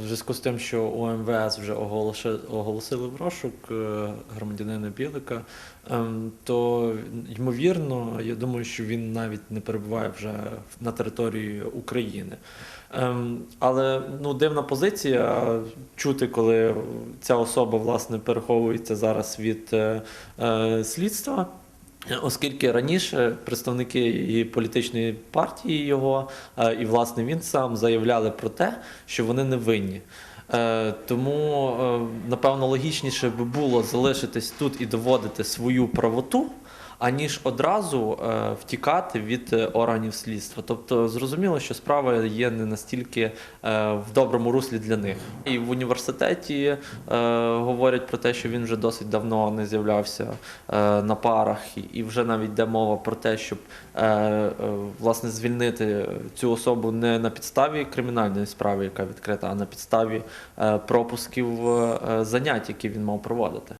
в зв'язку з тим, що у МВС вже оголосили в розшук е, громадянина Білика, ем, то ймовірно, я думаю, що він навіть не перебуває вже на території України. Ем, Але ну, дивна позиція чути, коли ця особа власне переховується зараз від е, е, слідства. Оскільки раніше представники і політичної партії його, е, і власне він сам заявляли про те, що вони не винні. Е, Тому, е, напевно, логічніше би було залишитись тут і доводити свою правоту, аніж одразу е, втікати від органів слідства. Тобто зрозуміло, що справа є не настільки в доброму руслі для них. І в університеті говорять про те, що він вже досить давно не з'являвся на парах, і, вже навіть йде мова про те, щоб власне звільнити цю особу не на підставі кримінальної справи, яка відкрита, а на підставі пропусків е, занять, які він мав проводити.